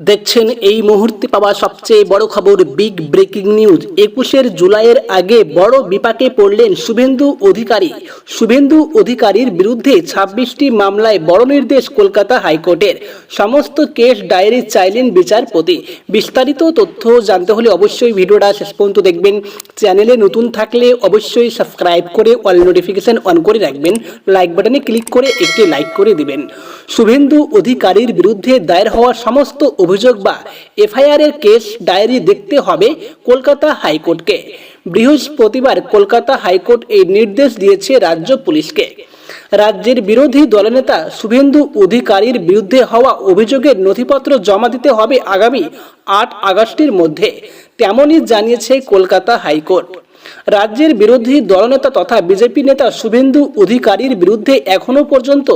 দেখছেন এই মুহূর্তে পাওয়া সবচেয়ে বড় খবর বিগ ব্রেকিং নিউজ। একুশের জুলাইয়ের আগে বড় বিপাকে পড়লেন শুভেন্দু অধিকারী। শুভেন্দু অধিকারীর বিরুদ্ধে ছাব্বিশটি মামলায় বড় নির্দেশ কলকাতা হাইকোর্টের। সমস্ত কেস ডায়েরি চাইলেন বিচারপতি। বিস্তারিত তথ্য জানতে হলে অবশ্যই ভিডিওটা শেষ পর্যন্ত দেখবেন। চ্যানেলে নতুন থাকলে অবশ্যই সাবস্ক্রাইব করে অল নোটিফিকেশন অন করে রাখবেন। লাইক বাটনে ক্লিক করে একটি লাইক করে দিবেন। শুভেন্দু অধিকারীর বিরুদ্ধে দায়ের হওয়া সমস্ত অভিযোগ বা এফআইআর এর কেস ডায়েরি দেখতে হবে কলকাতা হাইকোর্টকে। বৃহস্পতিবার কলকাতা হাইকোর্ট এই নির্দেশ দিয়েছে রাজ্য পুলিশকে। রাজ্যের বিরোধী দলনেতা শুভেন্দু অধিকারীর বিরুদ্ধে হওয়া অভিযোগের নথিপত্র জমা দিতে হবে আগামী আট আগস্টের মধ্যে। তেমনই জানিয়েছে কলকাতা হাইকোর্ট। রাজ্যের বিরোধী দলনেতা তথা বিজেপি নেতা শুভেন্দু অধিকারীর বিরুদ্ধে এখনও পর্যন্ত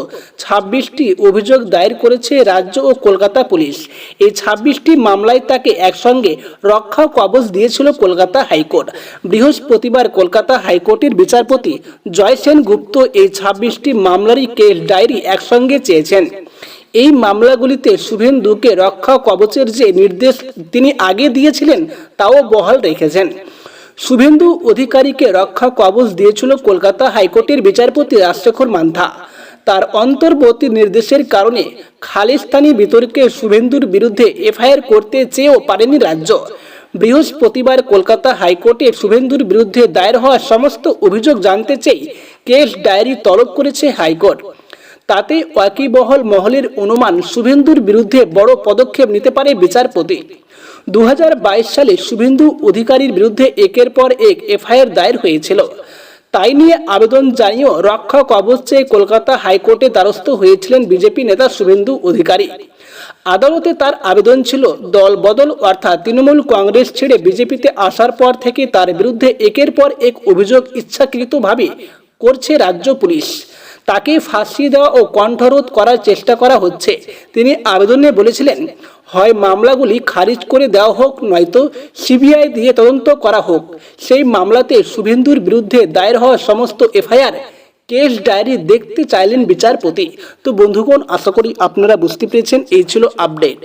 ছাব্বিশটি অভিযোগ দায়ের করেছে রাজ্য ও কলকাতা পুলিশ। এই ছাব্বিশটি মামলায় তাকে একসঙ্গে রক্ষা কবচ দিয়েছিল কলকাতা হাইকোর্ট। বৃহস্পতিবার কলকাতা হাইকোর্টের বিচারপতি জয় সেন গুপ্ত এই ছাব্বিশটি মামলারই কেস ডায়েরি একসঙ্গে চেয়েছেন। এই মামলাগুলিতে শুভেন্দুকে রক্ষা কবচের যে নির্দেশ তিনি আগে দিয়েছিলেন, তাও বহাল রেখেছেন। শুভেন্দু অধিকারীকে রক্ষা কবচ দিয়েছিল কলকাতা হাইকোর্টের বিচারপতি রাজশেখর মান্থা। তার অন্তর্বর্তী নির্দেশের কারণে খালিস্তানি বিতর্কে শুভেন্দুর বিরুদ্ধে এফআইআর করতে চেয়েও পারেনি রাজ্য। বৃহস্পতিবার কলকাতা হাইকোর্টে শুভেন্দুর বিরুদ্ধে দায়ের হওয়া সমস্ত অভিযোগ জানতে চেয়ে কেস ডায়েরি তলব করেছে হাইকোর্ট। তাতে ওয়াকিবহল মহলের অনুমান শুভেন্দুর বিরুদ্ধে বড় পদক্ষেপ নিতে পারে বিচারপতি। দু হাজার বাইশ সালে শুভেন্দু অধিকারীর বিরুদ্ধে একের পর এক এফআইআর দায়ের হয়েছিল। তাই নিয়ে আবেদন জানিয়েও রক্ষা কবচ চেয়ে কলকাতা হাইকোর্টে দ্বারস্থ হয়েছিলেন বিজেপি নেতা শুভেন্দু অধিকারী। আদালতে তার আবেদন ছিল দল বদল অর্থাৎ তৃণমূল কংগ্রেস ছেড়ে বিজেপিতে আসার পর থেকে তার বিরুদ্ধে একের পর এক অভিযোগ ইচ্ছাকৃতভাবে করছে রাজ্য পুলিশ। তাকে ফাঁসিয়ে দেওয়া ও কণ্ঠরোধ করার চেষ্টা করা হচ্ছে। তিনি আবেদনে বলেছিলেন, হয় মামলাগুলি খারিজ করে দেওয়া হোক, নয়তো সিবিআই দিয়ে তদন্ত করা হোক। সেই মামলাতে শুভেন্দুর বিরুদ্ধে দায়ের হওয়া সমস্ত এফআইআর, কেস ডায়েরি দেখতে চাইলেন বিচারপতি। তো বন্ধুগণ, আশা করি আপনারা বুঝতে পেরেছেন, এই ছিল আপডেট।